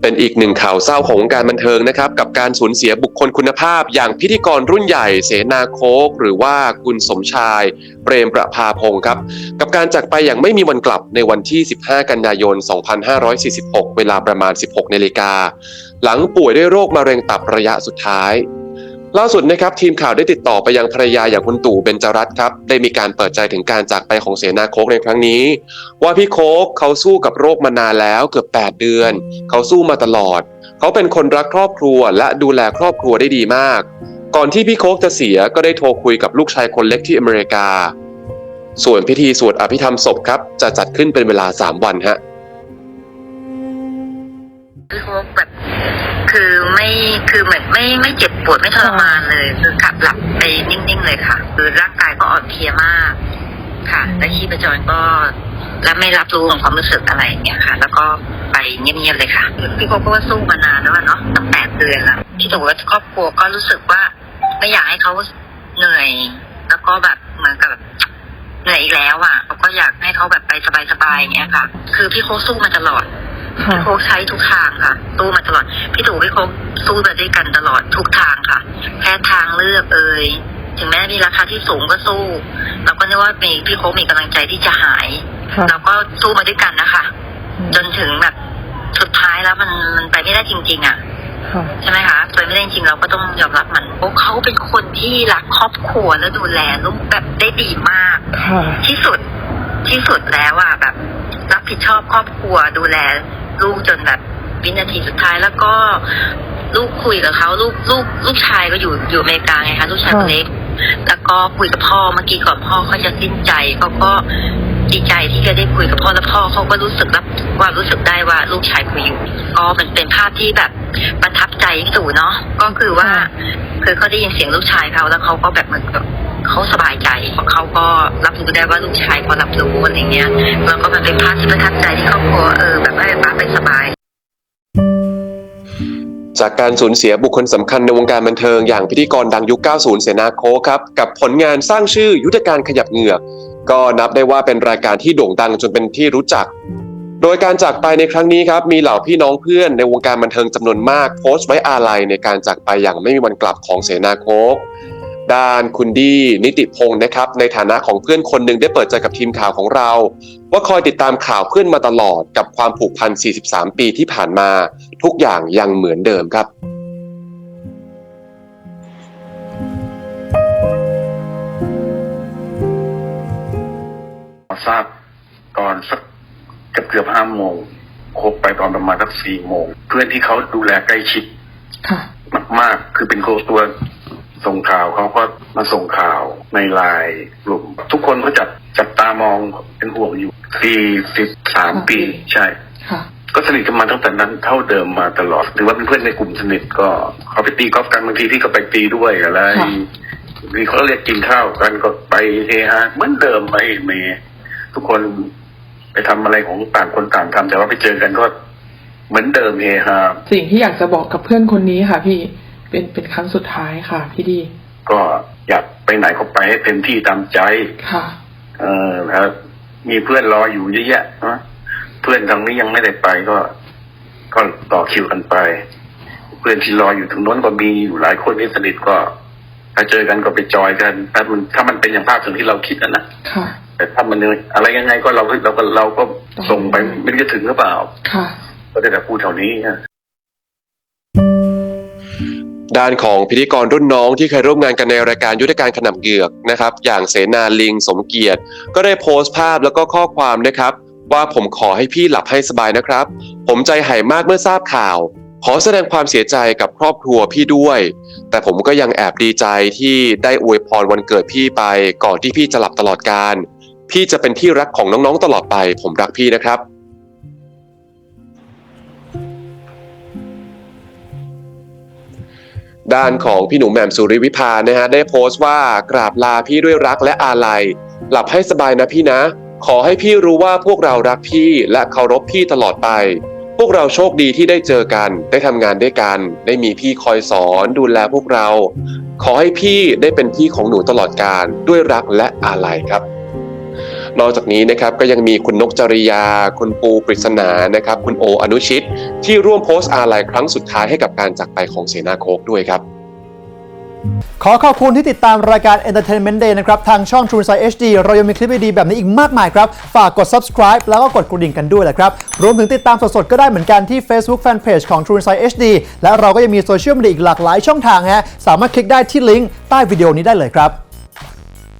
เป็นอีกหนึ่งข่าวเศร้าของวงการบันเทิงนะครับ กับการสูญเสียบุคคลคุณภาพ อย่างพิธีกรรุ่นใหญ่เสนาโคก หรือว่าคุณสมชาย เปรมประภาพงศ์ครับ กับการจากไปอย่างไม่มีวันกลับในวันที่ 15 กันยายน 2546 เวลาประมาณ 16นาฬิกาหลังป่วยด้วยโรคมะเร็งตับระยะสุดท้าย ล่าสุดนะครับทีมข่าวได้ติดต่อไปยังภรรยาอย่างคุณตู่เบญจรัตน์ครับได้มีการเปิดใจถึงการจากไปของเสนาโคกในครั้งนี้ ว่าพี่โคกเขาสู้กับโรคมานานแล้วเกือบ 8 เดือน เขาสู้มาตลอด เขาเป็นคนรักครอบครัวและดูแลครอบครัวได้ดีมาก ก่อนที่พี่โคกจะเสียก็ได้โทรคุยกับลูกชายคนเล็กที่อเมริกา ส่วนพิธีสวดอภิธรรมศพครับจะจัดขึ้นเป็นเวลา 3 วันฮะพี่โคก คือไม่คือเหมือนไม่ไม่เจ็บปวดไม่ทรมานเลย คือกลับหลับไปนิ่งๆเลยค่ะ คือร่างกายก็อ่อนเพลียมาก ค่ะ และชีพจรก็และไม่รับรู้ของความรู้สึกอะไรอย่างเงี้ยค่ะ แล้วก็ไปเงียบๆเลยค่ะพี่โคกก็ว่าสู้มานานแล้วอะเนาะตั้งแปดเดือนละที่ถือว่าครอบครัวก็รู้สึกว่า ไม่อยากให้เขาเหนื่อย แล้วก็แบบเหมือนกับแบบเหนื่อยอีกแล้วอะเขาก็อยากให้เขาแบบไปสบายๆอย่างเงี้ยค่ะ คือพี่โคกสู้มาตลอด ค่ะ พี่โคกใช้ทุกทางค่ะสู้มาตลอด พี่ตู่พี่โคกสู้มาด้วยกันตลอดทุกทางค่ะ แค่ทางเลือกเอ่ยถึงแม้มีราคาที่สูงก็สู้ เราก็นึกว่ามีพี่โคกมีกำลังใจที่จะหาย ค่ะ เราก็สู้มาด้วยกันนะคะ จนถึงแบบสุดท้ายแล้วมันมันไปไม่ได้จริง ๆ อะ ค่ะ ใช่ไหมคะไปไม่ได้จริงๆเราก็ต้องยอมรับมันโอ้เขาเป็นคนที่รักครอบครัวและดูแลลูกแบบได้ดีมาก ค่ะ ที่สุดที่สุดแล้วอะแบบ รับผิดชอบครอบครัวดูแล ลูกจนแบบวินาทีสุดท้ายแล้วก็ลูกคุยกับเขาลูกลูกลูกชายก็อยู่อยู่อเมริกาไงคะลูกชายคนเล็ก แล้วก็คุยกับพ่อเมื่อกี้ก่อนพ่อเขาจะสิ้นใจเขาก็ดีใจที่จะได้คุยกับพ่อแล้วพ่อเขาก็รู้สึกรับว่ารู้สึกได้ว่าลูกชายคุยอยู่ก็มันเป็นภาพที่แบบประทับใจสู่เนาะก็คือว่าค่ะคือเขาได้ยินเสียงลูกชายเขาแล้วเขาก็แบบเหมือนกับ เขาสบายใจเพราะเขาก็รับรู้ได้ว่าลูกชายเขารับรู้อะไรเงี้ยแล้วก็มันเป็นภาพที่ประทับใจที่ครอบครัวเออแบบให้ป้าไปสบาย จากการสูญเสียบุคคลสำคัญในวงการบันเทิงอย่างพิธีกรดังยุค 90 เสนาโคครับ กับผลงานสร้างชื่อยุทธการขยับเหงือกก็นับได้ว่าเป็นรายการที่โด่งดังจนเป็นที่รู้จัก โดยการจากไปในครั้งนี้ครับ มีเหล่าพี่น้องเพื่อนในวงการบันเทิงจำนวนมากโพสต์ไว้อาลัยในการจากไปอย่างไม่มีวันกลับของเสนาโคก ด้านคุณดีนิติพงศ์นะครับ ในฐานะของเพื่อนคนหนึ่งได้เปิดใจกับทีมข่าวของเรา ว่าคอยติดตามข่าวเพื่อนมาตลอดกับความผูกพัน 43 ปีที่ผ่านมา ทุกอย่างยังเหมือนเดิมครับทราบตอนสักเกือบเกือบห้าโมงคบไปตอนประมาณสักสี่โมง เพื่อนที่เขาดูแลใกล้ชิดค่ะมากๆ คือเป็นโคตัว ส่งข่าวเขาก็มาส่งข่าวในไลน์กลุ่ม ทุกคนก็จับจับตามองเป็นห่วงอยู่สี่สิบสามปีใช่ค่ะก็สนิทกันมาตั้งแต่นั้นเท่าเดิมมาตลอดถือว่าเป็นเพื่อนในกลุ่มสนิทก็เขาไปตีกอล์ฟกันบางทีพี่ก็ไปตีด้วยอะไรค่ะมีเขาเรียกกินข้าวกันก็ไปเฮฮาเหมือนเดิมไปเมย์ทุกคนไปทำอะไรของต่างคนต่างทำแต่ว่าไปเจอกันก็เหมือนเดิมเฮฮาสิ่งที่อยากจะบอกกับเพื่อนคนนี้ค่ะพี่ เป็นเป็นครั้งสุดท้ายค่ะ พี่ดี ก็อยากไปไหนก็ไปให้เต็มที่ตามใจค่ะ เออครับมีเพื่อนรออยู่เยอะแยะนะเพื่อนทางนี้ยังไม่ได้ไปก็ ก็ต่อคิวกันไป เพื่อนที่รออยู่ตรงโน้นก็มีอยู่หลายคนที่สนิทก็ถ้าเจอกันก็ไปจอยกันถ้ามันถ้ามันเป็นอย่างภาพถึงที่เราคิดนะนะค่ะแต่ถ้ามันอะไรยังไงก็เราเราก็เราก็ส่งไปไม่รู้จะถึงหรือเปล่าค่ะก็ได้แต่พูดเท่านี้นะ ด้านของพิธีกรรุ่นน้องที่เคยร่วมงานกันในรายการยุทธการขนำเหงือกนะครับ อย่างเสนาลิงสมเกียรติ ก็ได้โพสต์ภาพแล้วก็ข้อความนะครับ ว่าผมขอให้พี่หลับให้สบายนะครับ ผมใจหายมากเมื่อทราบข่าว ขอแสดงความเสียใจกับครอบครัวพี่ด้วย แต่ผมก็ยังแอบดีใจที่ได้อวยพรวันเกิดพี่ไป ก่อนที่พี่จะหลับตลอดการ พี่จะเป็นที่รักของน้องๆตลอดไป ผมรักพี่นะครับ ด้านของพี่หนูแหม่มสุริวิภานะฮะได้โพสต์ว่ากราบลาพี่ด้วยรักและอาลัย หลับให้สบายนะพี่นะ ขอให้พี่รู้ว่าพวกเรารักพี่และเคารพพี่ตลอดไป พวกเราโชคดีที่ได้เจอกัน ได้ทำงานด้วยกัน ได้มีพี่คอยสอนดูแลพวกเรา ขอให้พี่ได้เป็นพี่ของหนูตลอดการด้วยรักและอาลัยครับ นอกจากนี้นะครับก็ยังมีคุณนกจริยา คุณปูปริศนานะครับคุณโออนุชิต ที่ร่วมโพสต์อาลัยครั้งสุดท้ายให้กับการจากไปของเสนาโคกด้วยครับ ขอขอบคุณที่ติดตามรายการ Entertainment Day นะครับ ทางช่อง True Insight HD เรายังมีคลิปดีๆแบบนี้อีกมากมายครับ ฝากกด subscribe แล้วก็กดกระดิ่งกันด้วยแหละครับ รวมถึงติดตามสดๆ ก็ได้เหมือนกันที่ Facebook Fanpage ของ True Insight HD และเราก็ยังมีโซเชียลมีเดียอีกหลากหลายช่องทางฮะสามารถคลิกได้ที่ลิงก์ใต้วิดีโอนี้ได้เลยครับ